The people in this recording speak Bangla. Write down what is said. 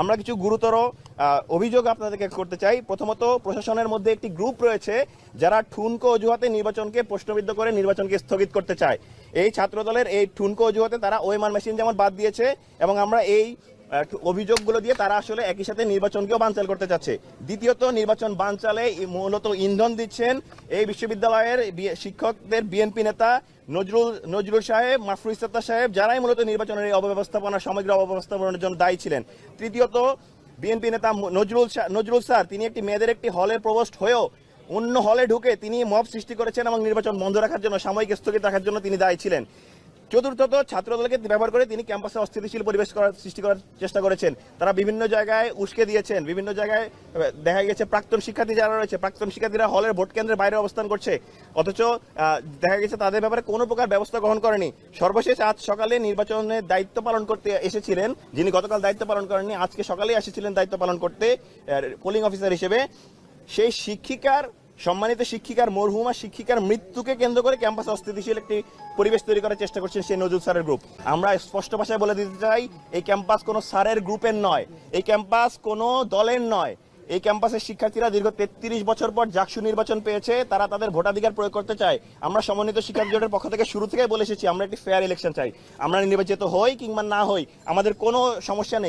আমরা কিছু গুরুতর অভিযোগ আপনাদেরকে করতে চাই। প্রথমত, প্রশাসনের মধ্যে একটি গ্রুপ রয়েছে যারা ঠুনকো অজুহাতে নির্বাচনকে প্রশ্নবিদ্ধ করে নির্বাচনকে স্থগিত করতে চায়। এই ছাত্রদলের এই ঠুনকো অজুহাতে তারা ওয়েমার মেশিন যেমন বাদ দিয়েছে এবং আমরা এই অভিযোগগুলো দিয়ে তারা আসলে একই সাথে নির্বাচনকেও বানচাল করতে চাচ্ছে। দ্বিতীয়ত, নির্বাচন বানচালে মূলত ইন্ধন দিচ্ছেন এই বিশ্ববিদ্যালয়ের শিক্ষকদের বিএনপি নেতা নজরুল নজরুল সাহেব মাফরুল ইস্তার সাহেব, যারাই মূলত নির্বাচনের এই অব্যবস্থাপনা, সমগ্র অব্যবস্থাপনার জন্য দায়ী ছিলেন। তৃতীয়ত, বিএনপি নেতা নজরুল নজরুল স্যার, তিনি একটি মেয়েদের একটি হলের প্রবোস্ট হয়েও অন্য হলে ঢুকে তিনি মব সৃষ্টি করেছেন এবং নির্বাচন বন্ধ রাখার জন্য, সাময়িক স্থগিত রাখার জন্য তিনি দায়ী ছিলেন। চতুর্থত ছাত্রদলকে ব্যবহার করে তিনি ক্যাম্পাসে অস্থিতিশীল পরিবেশ করার সৃষ্টি করার চেষ্টা করেছেন। তারা বিভিন্ন জায়গায় উস্কে দিয়েছেন, বিভিন্ন জায়গায় দেখা গেছে প্রাক্তন শিক্ষার্থী যারা রয়েছে, প্রাক্তন শিক্ষার্থীরা হলের ভোট কেন্দ্রের বাইরে অবস্থান করছে। অথচ দেখা গেছে তাদের ব্যাপারে কোনো প্রকার ব্যবস্থা গ্রহণ করেনি। সর্বশেষ আজ সকালে নির্বাচনের দায়িত্ব পালন করতে এসেছিলেন যিনি গতকাল দায়িত্ব পালন করেননি, আজকে সকালেই এসেছিলেন দায়িত্ব পালন করতে পোলিং অফিসার হিসেবে। সেই শিক্ষিকার সম্মানিত শিক্ষিকার, মরহুমা শিক্ষিকার মৃত্যুকে কেন্দ্র করে ক্যাম্পাসে অস্থিতিশীল একটি পরিবেশ তৈরি করার চেষ্টা করছেন সেই নজরুল স্যারের গ্রুপ আমরা স্পষ্ট ভাষায় বলে দিতে চাই, এই ক্যাম্পাস কোনো স্যারের গ্রুপের নয়, এই ক্যাম্পাস কোনো দলের নয়। এই ক্যাম্পাসের শিক্ষার্থীরা দীর্ঘ তেত্রিশ বছর পর জাকসু নির্বাচন পেয়েছে, তারা তাদের ভোটাধিকার প্রয়োগ করতে চায়। আমরা সমন্বিত শিক্ষার্থী জোটের পক্ষ থেকে শুরু থেকে বলে এসেছি, আমরা একটি ফেয়ার ইলেকশন চাই। আমরা নির্বাচিত হই কিংবা না হই, আমাদের কোনো সমস্যা নেই।